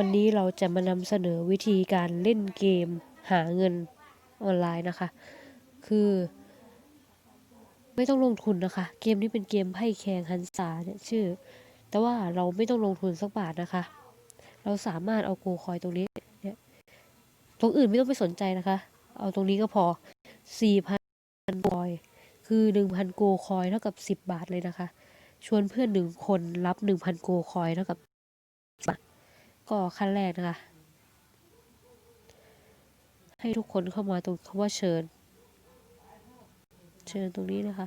วันนี้เราจะมานำเสนอวิธีการเล่นเกมหาเงินออนไลน์นะคะ คือ ไม่ต้องลงทุนนะคะ เกมนี้เป็นเกมไพ่แข่งฮันซาเนี่ยชื่อ แต่ว่าเราไม่ต้องลงทุนสักบาทนะคะ เราสามารถเอาโกคอยตรงนี้เนี่ยตรงอื่นไม่ต้องไปสนใจนะคะ เอาตรงนี้ก็พอ4,000คอยคือ 1,000 โกคอยเท่ากับ 10 บาทเลยนะคะ ชวนเพื่อนหนึ่งคนรับ 1,000 โกคอยเท่ากับบาท ก็ขั้นแรกนะคะ ให้ทุกคนเข้ามาตรงคำว่าเชิญ เชิญตรงนี้นะคะ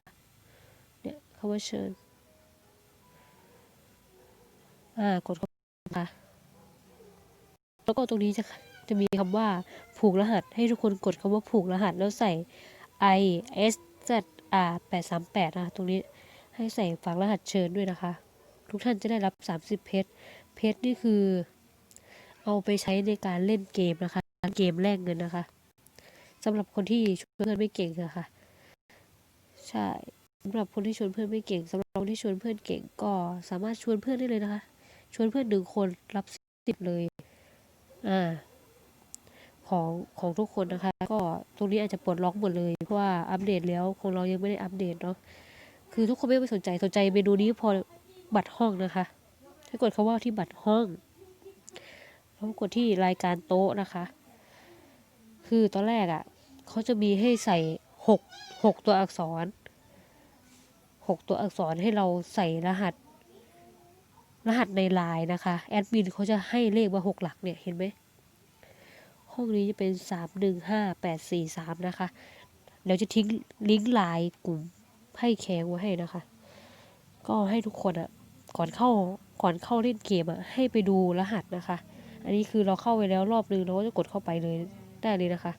เนี่ยคำว่าเชิญ อ่ากดเข้าค่ะแล้วก็ตรงนี้จะจะมีคำว่าผูกรหัส ให้ทุกคนกดคำว่าผูกรหัสแล้วใส่ i s z r 8 3 8นะคะตรงนี้ให้ใส่ฝากรหัสเชิญด้วยนะคะ ทุกท่านจะได้รับ 30 เพชร เพชรนี่คือ เอาไปใช้ในการเล่นเกมนะคะ เกมแลกเงินนะคะสำหรับคนที่ชวนเพื่อนไม่เก่งนะคะ ใช่สำหรับคนที่ชวนเพื่อนไม่เก่งสำหรับคนที่ชวนเพื่อนเก่งก็สามารถชวนเพื่อนได้เลยนะคะ ชวนเพื่อนหนึ่งคนรับสิบเลยอ่าของของทุกคนนะคะ ก็ตรงนี้อาจจะปลดล็อกหมดเลยเพราะว่าอัปเดตแล้วของเรายังไม่ได้อัปเดตเนาะคือทุกคนไม่ไปสนใจสนใจเมนูนี้พอบัตรห้องนะคะ ให้กดคำว่าที่บัตรห้อง แล้วกดที่รายการโต๊ะนะคะ คือตอนแรกอะ่ะเขาจะมีให้ใส่หกหกตัวอักษรหกตัวอักษรให้เราใส่รหัส รหัสในไลน์นะคะ แอดมินเขาจะให้เลขมาหกหลักเนี่ยเห็นไหมห้องนี้จะเป็นสามหนึ่งห้าแปดสี่สามนะคะเดี๋ยวจะทิ้งลิงก์ไลน์กลุ่มให้แคงไว้ให้นะคะ ก็ให้ทุกคนอะ่ะก่อนเข้าก่อนเข้าเล่นเกมอะ่ะให้ไปดูรหัสนะคะ อันนี้คือเราเข้าไปแล้วรอบนึงเราก็จะกดเข้าไปเลยได้เลยนะคะ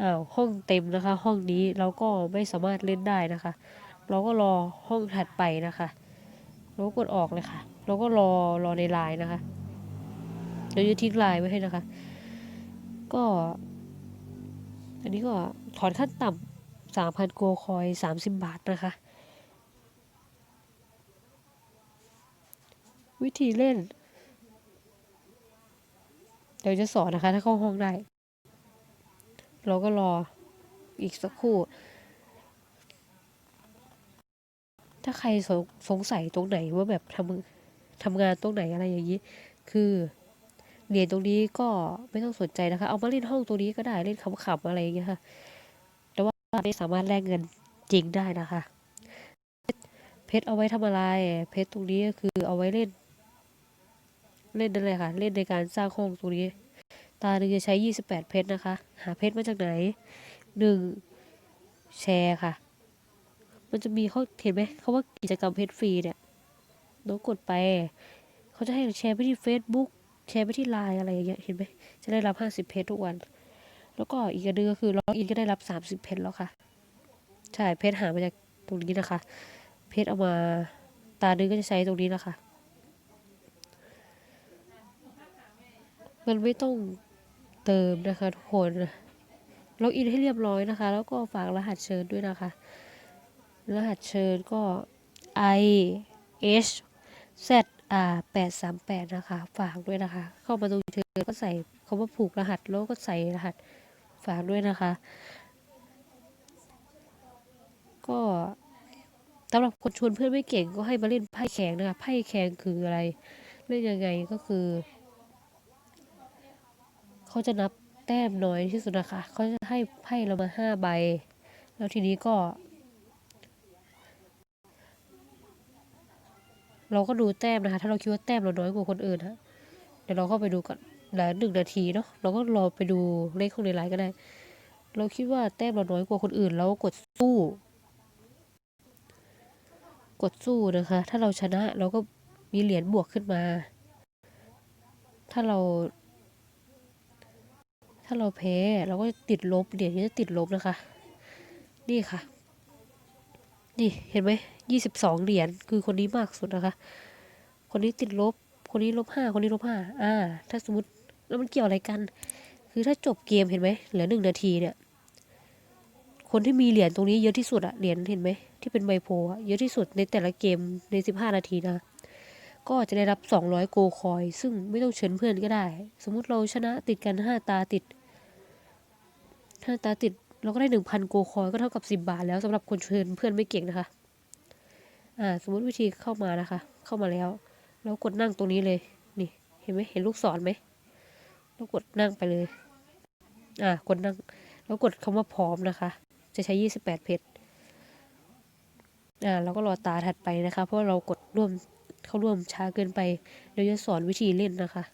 อ้าวห้องเต็มนะคะ ห้องนี้เราก็ไม่สามารถเล่นได้นะคะ เราก็รอห้องถัดไปนะคะ เรากดออกเลยค่ะ เราก็รอรอในไลน์นะคะเดี๋ยวจะทิ้งไลน์ไว้ให้นะคะ ก็ อันนี้ก็ถอนขั้นต่ำสามพันโกคอยสามสิบบาทนะคะ วิธีเล่น เดี๋ยวจะสอนนะคะ ถ้าเข้าห้องได้ เราก็รออีกสักครู่ ถ้าใครสงสงสัยตรงไหนว่าแบบทำทำงานตรงไหนอะไรอย่างนี้ คือเหรียญตรงนี้ก็ไม่ต้องสนใจนะคะ เอามาเล่นห้องตรงนี้ก็ได้เล่นขำๆอะไรอย่างเงี้ยค่ะ แต่ว่าไม่สามารถแลกเงินจริงได้นะคะ เพชรเอาไว้ทำอะไร เพชรตรงนี้ก็คือเอาไว้เล่น เล่นนั่นเลยค่ะ เล่นในการสร้างห้องตรงนี้ ตาหนึ่งจะใช้ 28 เพชรนะคะ หาเพชรมาจากไหน 1 แชร์ค่ะ มันจะมีเขาเห็นไหมเขาว่ากิจกรรมเพชรฟรีเนี่ยน้องกดไป เขาจะให้แชร์ไปที่ Facebook แชร์ไปที่ไลน์อะไรอย่างเงี้ยเห็นไหมจะได้รับ 50 เพชรทุกวัน แล้วก็อีกอันนึงก็คือล็อกอินก็ได้รับ 30 เพชรแล้วค่ะ ใช่เพชรหามาจากตรงนี้นะคะ เพชรเอามาตาหนึ่งก็จะใช้ตรงนี้นะคะ มันไม่ต้องเติมนะคะทุกคนล็อกอินให้เรียบร้อยนะคะ แล้วก็ฝากรหัสเชิญด้วยนะคะ รหัสเชิญก็ i h z r 8 3 8นะคะ ฝากด้วยนะคะ เข้ามาตรงเธอก็ใส่คำว่าผูกรหัสแล้วก็ใส่รหัสฝากด้วยนะคะ ก็สำหรับคนชวนเพื่อนไม่เก่งก็ให้มาเล่นไพ่แข่งนะคะ ไพ่แข่งคืออะไร เล่นยังไงก็คือ เขาจะนับแต้มน้อยที่สุดนะคะ เขาจะให้ไพ่เรามาห้าใบ แล้วทีนี้ก็ เราก็ดูแต้มนะคะ ถ้าเราคิดว่าแต้มเราน้อยกว่าคนอื่นฮะเดี๋ยวเราเข้าไปดูก่อนเหลือหนึ่งนาทีเนาะ เราก็รอไปดูเลขของในไลน์ก็ได้ เราคิดว่าแต้มเราน้อยกว่าคนอื่น เราก็กดสู้ กดสู้นะคะ ถ้าเราชนะเราก็มีเหรียญบวกขึ้นมา ถ้าเรา ถ้าเราแพ้เราก็จะติดลบเหรียญก็จะติดลบนะคะ นี่ค่ะ นี่เห็นไหมยี่สิบสองเหรียญคือคนนี้มากสุดนะคะ คนนี้ติดลบ คนนี้ลบห้าคนนี้ลบห้าอ่า ถ้าสมมติแล้วมันเกี่ยวอะไรกัน คือถ้าจบเกมเห็นไหมเหลือหนึ่งนาทีเนี่ย คนที่มีเหรียญตรงนี้เยอะที่สุดอะเหรียญเห็นไหมที่เป็นใบโพอะเยอะที่สุดในแต่ละเกมในสิบห้านาทีนะก็จะได้รับ 200 โกคอย ซึ่งไม่ต้องเชิญเพื่อนก็ได้ สมมุติเราชนะติดกัน 5 ตาติด 5ตาติดเราก็ได้1,000โกคอยก็เท่ากับ10บาทแล้วสำหรับคนเชิญเพื่อนไม่เก่งนะคะ อ่า สมมติวิธีเข้ามานะคะ เข้ามาแล้ว เรากดนั่งตรงนี้เลย นี่ เห็นไหมเห็นลูกศรไหมเรากดนั่งไปเลย อ่า กดนั่ง แล้วกดคำว่าพร้อมนะคะ จะใช้28เพชรอ่าเราก็รอตาถัดไปนะคะ เพราะเรากดร่วมเข้าร่วมช้าเกินไปเดี๋ยวจะสอนวิธีเล่นนะคะ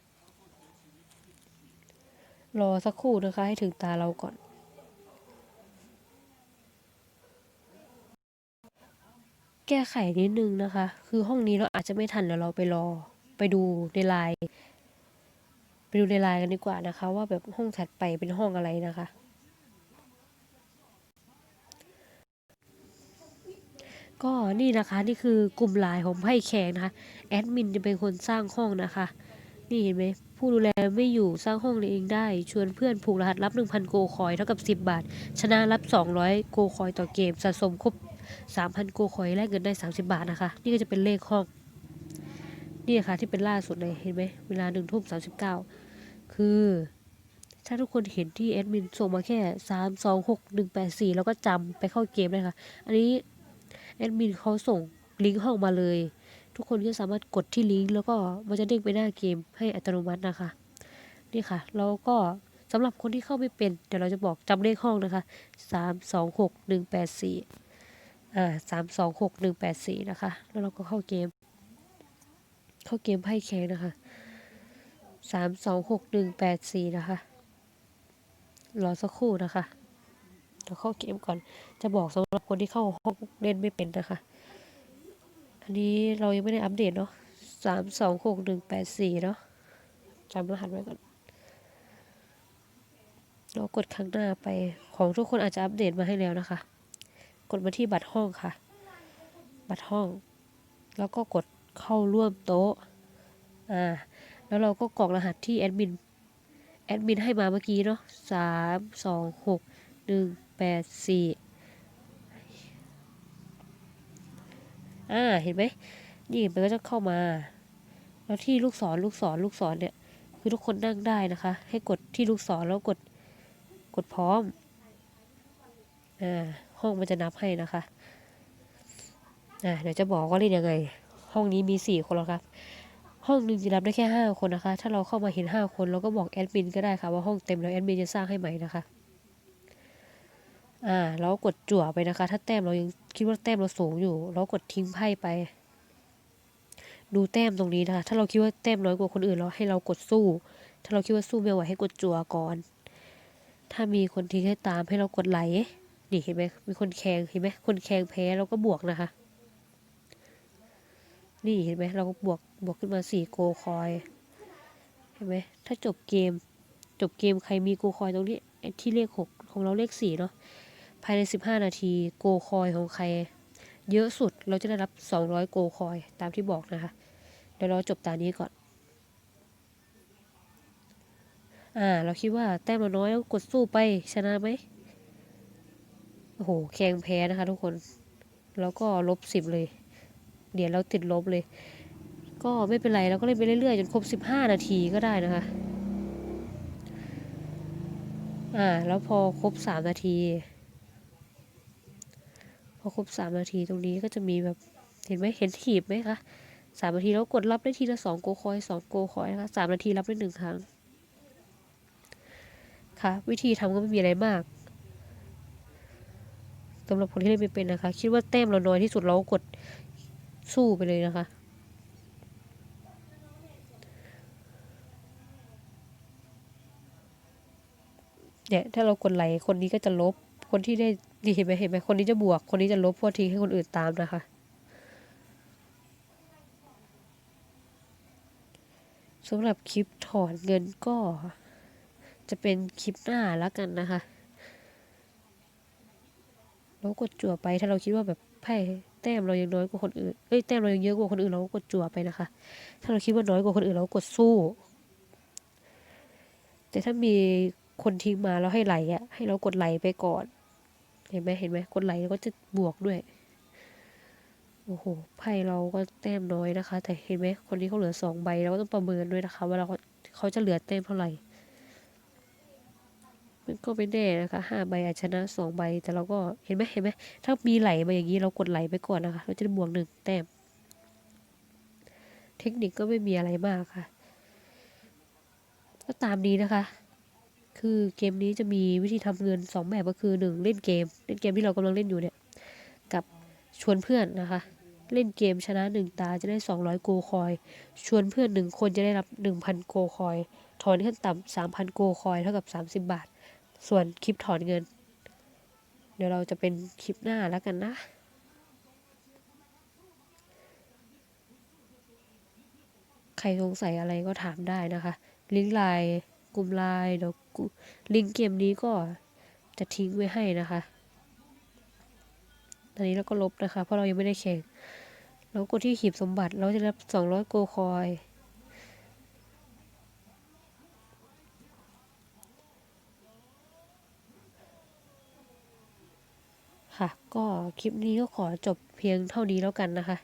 รอสักครู่นะคะ ให้ถึงตาเราก่อน แก้ไขนิดนึงนะคะ คือห้องนี้เราอาจจะไม่ทันเดี๋ยวเราไปรอ ไปดูในไลน์ไปดูในไลน์กันดีกว่านะคะ ว่าแบบห้องถัดไปเป็นห้องอะไรนะคะ ก็นี่นะคะนี่คือกลุ่มไลน์ของไพ่แขกนะคะแอดมินจะเป็นคนสร้างห้องนะคะ นี่เห็นไหมผู้ดูแลไม่อยู่สร้างห้องเองได้ ชวนเพื่อนผูกรหัสรับ 1,000 โกคอยเท่ากับ 10 บาท ชนะรับ 200 โกคอยต่อเกมสะสมครบ 3,000โกคอยแลกเงินได้ 30 บาทนะคะ นี่ก็จะเป็นเลขห้อง นี่ค่ะที่เป็นล่าสุดเลยเห็นไหมเวลา1ทุ่ม39 คือถ้าทุกคนเห็นที่แอดมินส่งมาแค่ 3 2 6 1 8 4 แล้วก็จำไปเข้าเกมได้ค่ะ อันนี้แอดมินเขาส่งลิงก์ห้องมาเลย ทุกคนก็สามารถกดที่ลิงก์แล้วก็มันจะเด้งไปหน้าเกมให้อัตโนมัตินะคะ นี่ค่ะ แล้วก็สำหรับคนที่เข้าไม่เป็น เดี๋ยวเราจะบอกจำเลขห้องนะคะ 3 2 6 1 8 4 อ่า3 2 6 1 8 4นะคะ แล้วเราก็เข้าเกม เข้าเกมไพ่แข่งนะคะ3 2 6 1 8 4นะคะรอสักครู่นะคะเดี๋ยวเข้าเกมก่อน จะบอกสำหรับคนที่เข้าห้องเล่นไม่เป็นนะคะ อันนี้เรายังไม่ได้อัปเดตเนาะสามสองหกหนึ่งแปดสี่เนาะจำรหัสไว้ก่อนเรากดข้างหน้าไปของทุกคนอาจจะอัปเดตมาให้แล้วนะคะ กดมาที่บัตรห้องค่ะ บัตรห้อง แล้วก็กดเข้าร่วมโต๊ะ อ่า แล้วเราก็กรอกรหัสที่แอดมิน แอดมินให้มาเมื่อกี้เนาะสามสองหกหนึ่งแปดสี่อ่า เห็นไหม นี่มันก็จะเข้ามา แล้วที่ลูกศรลูกศรลูกศรเนี่ย คือทุกคนนั่งได้นะคะ ให้กดที่ลูกศรแล้วกด กดพร้อม อ่า ห้องมันจะนับให้นะคะอ่าเดี๋ยวจะบอกว่าเล่นยังไง ห้องนี้มีสี่คนแล้วครับ ห้องหนึ่งจะรับได้แค่ห้าคนนะคะ ถ้าเราเข้ามาเห็นห้าคนเราก็บอกแอดมินก็ได้ค่ะว่าห้องเต็มแล้วแอดมินจะสร้างให้ใหม่นะคะอ่าแล้วกดจั่วไปนะคะ ถ้าแต้มเรายังคิดว่าแต้มเราสูงอยู่ เรากดทิ้งไพ่ไป ดูแต้มตรงนี้นะคะ ถ้าเราคิดว่าแต้มน้อยกว่าคนอื่นเราให้เรากดสู้ ถ้าเราคิดว่าสู้ไม่ไหวให้กดจั่วก่อน ถ้ามีคนทิ้งให้ตามให้เรากดไหล นี่เห็นไหมมีคนแข่งเห็นไหมคนแข่งแพ้เราก็บวกนะคะ นี่เห็นไหมเราก็บวกบวกขึ้นมาสี่โกคอยเห็นไหมถ้าจบเกม จบเกมใครมีโกคอยตรงนี้ที่เลขหกของเราเลขสี่เนาะภายในสิบห้านาทีโกคอยของใคร เยอะสุดเราจะได้รับสองร้อยโกคอยตามที่บอกนะคะเดี๋ยวเราจบตานี้ก่อนอ่าเราคิดว่าแต้มเราน้อยกดสู้ไปชนะไหม โอ้โหแข่งแพ้นะคะทุกคน แล้วก็ลบสิบเลย เดี๋ยวเราติดลบเลย ก็ไม่เป็นไรเราก็เล่นไปเรื่อยๆ จนครบสิบห้านาทีก็ได้นะคะ อ่า แล้วพอครบสามนาที พอครบสามนาทีตรงนี้ก็จะมีแบบเห็นไหมเห็นถีบไหมคะสามนาทีแล้วกดรับได้ทีละสองโกคอยสองโกคอยนะคะสามนาทีรับได้หนึ่งครั้งค่ะวิธีทำก็ไม่มีอะไรมาก สำหรับคนที่เล่นไม่เป็นนะคะ คิดว่าแต้มเราน้อยที่สุดเราก็กดสู้ไปเลยนะคะ เนี่ยถ้าเรากดไหลคนนี้ก็จะลบ คนที่ได้ดีเห็นไหมเห็นไหมคนนี้จะบวก คนนี้จะลบพราะทิ้งให้คนอื่นตามนะคะสำหรับคลิปถอนเงินก็จะเป็นคลิปหน้าแล้วกันนะคะ เรากดจั่วไปถ้าเราคิดว่าแบบไพ่แต้มเรายังน้อยกว่าคนอื่นเอ้ยแต้มเรายังเยอะกว่าคนอื่นเราก็กดจั่วไปนะคะ ถ้าเราคิดว่าน้อยกว่าคนอื่นเราก็กดสู้ แต่ถ้ามีคนทิ้งมาแล้วให้ไหลอะให้เรากดไหลไปก่อน เห็นไหมเห็นไหมกดไหลแล้วก็จะบวกด้วยโอ้โหไพ่เราก็แต้มน้อยนะคะ แต่เห็นไหมคนนี้เขาเหลือสองใบเราก็ต้องประเมินด้วยนะคะ ว่าเราเขาจะเหลือแต้มเท่าไหร่ มันก็ไม่แน่นะคะห้าใบอาจชนะสองใบแต่เราก็เห็นไหมเห็นไหมถ้ามีไหลมาอย่างนี้เรากดไหลไปก่อนนะคะ เราจะได้บวกหนึ่งแต้ม เทคนิคก็ไม่มีอะไรมากค่ะ ก็ตามนี้นะคะ คือเกมนี้จะมีวิธีทำเงินสองแบบก็คือหนึ่งเล่นเกม เล่นเกมที่เรากำลังเล่นอยู่เนี่ย กับชวนเพื่อนนะคะ เล่นเกมชนะหนึ่งตาจะได้200โกคอย ชวนเพื่อนหนึ่งคนจะได้รับ1,000โกคอย ถอนขั้นต่ำ3,000โกคอยเท่ากับ30บาท ส่วนคลิปถอนเงิน เดี๋ยวเราจะเป็นคลิปหน้าแล้วกันนะใครสงสัยอะไรก็ถามได้นะคะ ลิงก์ไลน์กลุ่มไลน์เดี๋ยวลิงก์เกมนี้ก็จะทิ้งไว้ให้นะคะตอนนี้เราก็ลบนะคะ เพราะเรายังไม่ได้แข่งแล้วกดที่หีบสมบัติเราจะได้รับ 200 โกคอย ค่ะ ก็คลิปนี้ก็ขอจบเพียงเท่านี้แล้วกันนะคะ